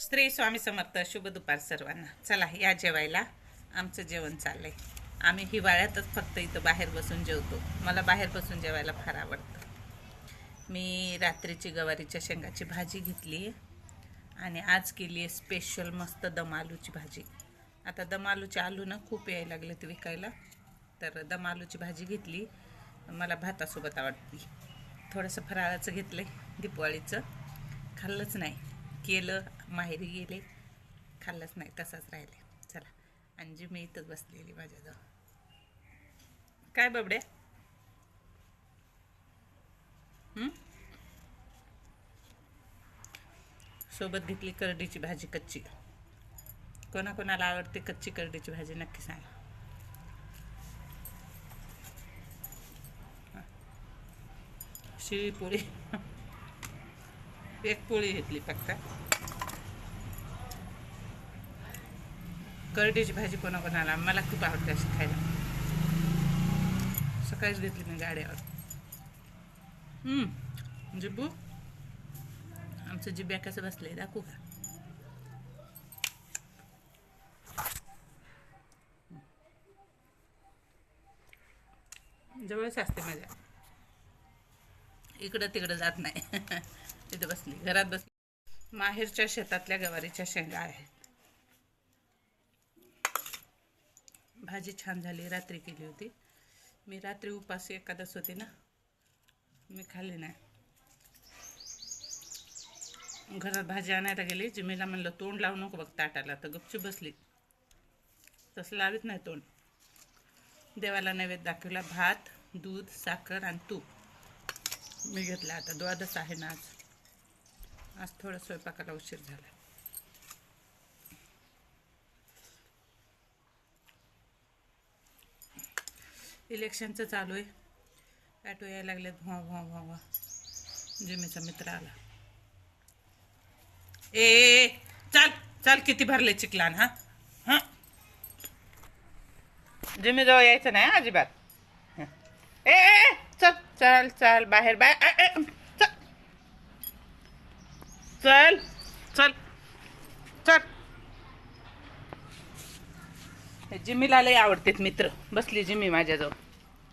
श्री स्वामी समर्थ शुभ दुपार सर्वांना. चला या जेवायला आमचं जेवण चाललंय. आम्ही हिवाळ्यातच फक्त इथं बाहेर बसून जेवतो. मला बाहेर बसून जेवायला फार आवडतं. मी रात्रीची गवारीच्या शेंगाची भाजी घेतली आणि आज केली आहे स्पेशल मस्त दम आलूची भाजी. आता दम आलूचे आलू ना खूप यायला लागलेत ते विकायला. तर दम आलूची भाजी घेतली. मला भातासोबत आवडती. थोडंसं फराळाचं घेतलं आहे दिपवाळीचं. खाल्लंच नाही. केलं माहेरी गेले खाल्लंच नाही तसाच राहिले. चला अंजी मी इथंच बसलेली माझ्याजवळ. काय बबड्या? सोबत घेतली करडीची भाजी कच्ची. कोणाकोणाला आवडते कच्ची करडीची भाजी नक्की सांगा. शिळी पोळी एक पोळी घेतली फक्त. करडीची भाजी कोणाकोणाला? मला खूप आवडते अशी खायला. सकाळीच घेतली मी गाड्यावर. जिब्बू जिबू आमचं जिब्या कसं बसलंय. दाखवू का? जवळच असते माझ्या. इकडं तिकडं जात नाही. तिथं बसली. घरात बसली. माहेरच्या शेतातल्या गवारीच्या शेंगा आहेत. भाजी छान झाली रात्री केली होती. मी रात्री उपास एकादस होती ना मी खाल्ली नाही. घरात भाजी आणायला गेली जिमीला म्हणलं तोंड लावू नको बघ ताटाला. तर गपचूप बसली. तसं लावित नाही तोंड. देवाला नैवेद्य दाखवला भात दूध साखर आणि तूप. मी घेतला आता द्वादश आहे ना आज. आज थोडं स्वयंपाकाला उशीर झाला इलेक्शनचं चालू आहे. ॲटो यायला लागलेत. भुवा भुवा भुवा भुवा जिमीचा मित्र आला. ए, चाल चाल किती भरले चिकलान हा? हा? जिमी जवळ यायचं नाही हा, अजिबात. ए चल चल चल बाहेर बाहेर. चल. चल चल चल. जिमीला लय आवडतेत मित्र. बसली जिमी माझ्याजवळ.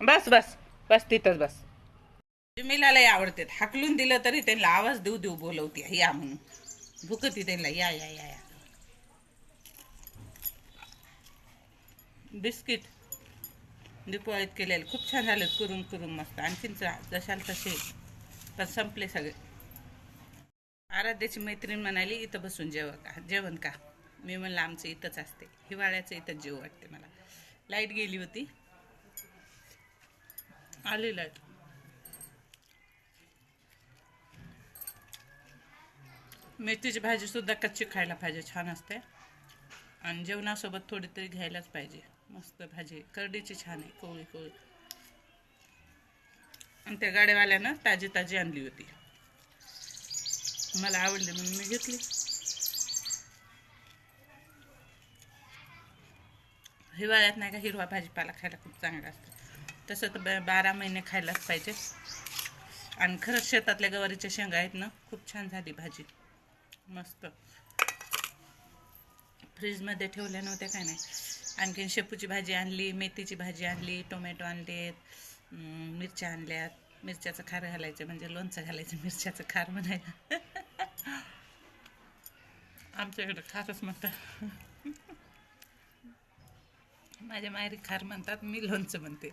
बस बस बस तिथंच बस. जिमीला लय आवडतेत. हाकलून दिलं तरी त्यांना आवाज देऊ देऊ बोलवते. या म्हणून. भुकती त्यांना. या या या या. बिस्किट दिपवाळीत केलेले. खूप छान झाले. कुरुम कुरुम मस्त. आणखीन चा- जशाल तसे. पण संपले सगळे. आराध्याची मैत्रीण म्हणाली इथं बसून जेव का? जेवण का? मी म्हणलं आमचं इथंच असते. हिवाळ्याचं इथंच जीव वाटते मला. लाइट गेली होती. आली लाइट मेथीची भाजी सुद्धा कच्ची खायला पाहिजे छान असते. आणि जेवणासोबत थोडी तरी घ्यायलाच पाहिजे. मस्त भाजी करडीची छान आहे कोवळी कोवळी आणि त्या गाड्यावाल्यानं ताजी ताजी आणली होती. मला आवडली म्हणून मी घेतली. हिवाळ्यात नाही का हिरवा भाजीपाला खायला खूप चांगला असतो. तसं तर ब- बारा महिने खायलाच पाहिजे. आणि खरंच शेतातल्या गवारीच्या शेंगा आहेत ना खूप छान झाली भाजी. मस्त. फ्रीजमध्ये ठेवल्या नव्हत्या काय नाही. आणखीन शेपूची भाजी आणली मेथीची भाजी आणली टोमॅटो आणलेत मिरच्या आणल्यात. मिरच्याचं खार घालायचं म्हणजे लोणचं घालायचं मिरच्याचं खार म्हणायला. आमच्याकडे खारच म्हणतात. माझ्या माहेरी खार म्हणतात मी लोणचं म्हणते.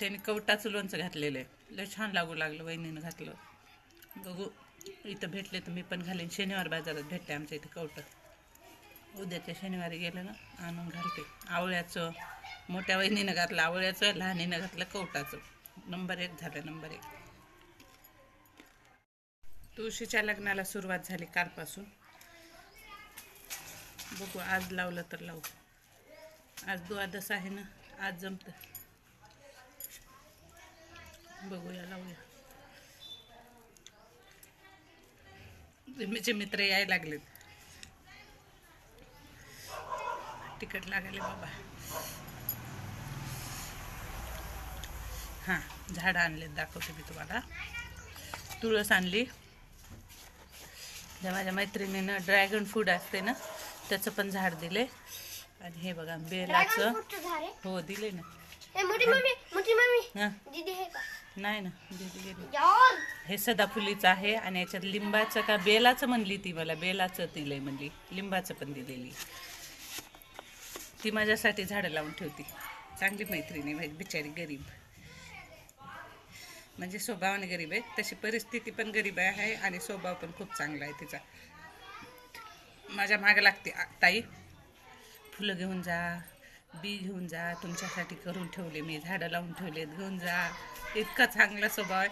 त्याने कवटाचं लोणचं घातलेलं आहे. लय छान लागू लागलं वहिनीनं घातलं. बघू इथं भेटले तर मी पण घालेन. शनिवार बाजारात भेटते आमच्या इथे कवटं. उद्याच्या शनिवारी गेलं ना आणून घालते. आवळ्याचं मोठ्या वहिनीनं घातलं आवळ्याचं लहानीनं घातलं कवटाचं. नंबर एक झालं नंबर एक. तुळशीच्या लग्नाला सुरुवात झाली कालपासून. बघू आज लावलं तर लावू. आज द्वादश आहे ना आज जमतं. बघूया लावूया. जिम्मीचे मित्र यायला लागलेत. तिकट लागले बाबा. हां झाडं आणलेत दाखवते मी तुम्हाला. तुळस आणली. ज्या माझ्या मैत्रिणीनं ड्रॅगन फ्रूट असते ना त्याचं पण झाड दिले. आणि हे बघा बेलाचं हो दिले ना. नाही ना दिली हे सदाफुलीचं आहे आणि याच्यात लिंबाचं का बेलाचं म्हणली ती मला बेलाचं दिलंय म्हणली. लिंबाचं पण दिलेली ती माझ्यासाठी झाडं लावून ठेवती. चांगली मैत्रिणी बिचारी गरीब. म्हणजे स्वभावाने गरीब आहे तशी परिस्थिती पण गरीब आहे आणि स्वभाव पण खूप चांगला आहे तिचा. माझ्या मागं लागते "आ, ताई. फुलं घेऊन जा बी घेऊन जा तुमच्यासाठी करून ठेवले मी झाडं लावून ठेवलेत घेऊन जा. इतका चांगला स्वभाव आहे.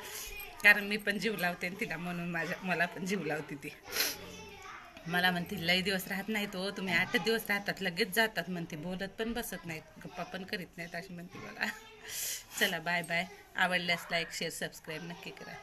कारण मी पण जीव लावते आणि तिला म्हणून माझ्या मला पण जीव लावते ती. मला म्हणते लई दिवस राहत नाहीत हो तुम्ही आठ दिवस राहतात लगेच जातात. म्हणते बोलत पण बसत नाहीत गप्पा पण करीत नाहीत अशी म्हणते मला. चला बाय बाय. आवडल्यास लाईक शेअर सबस्क्राईब नक्की करा.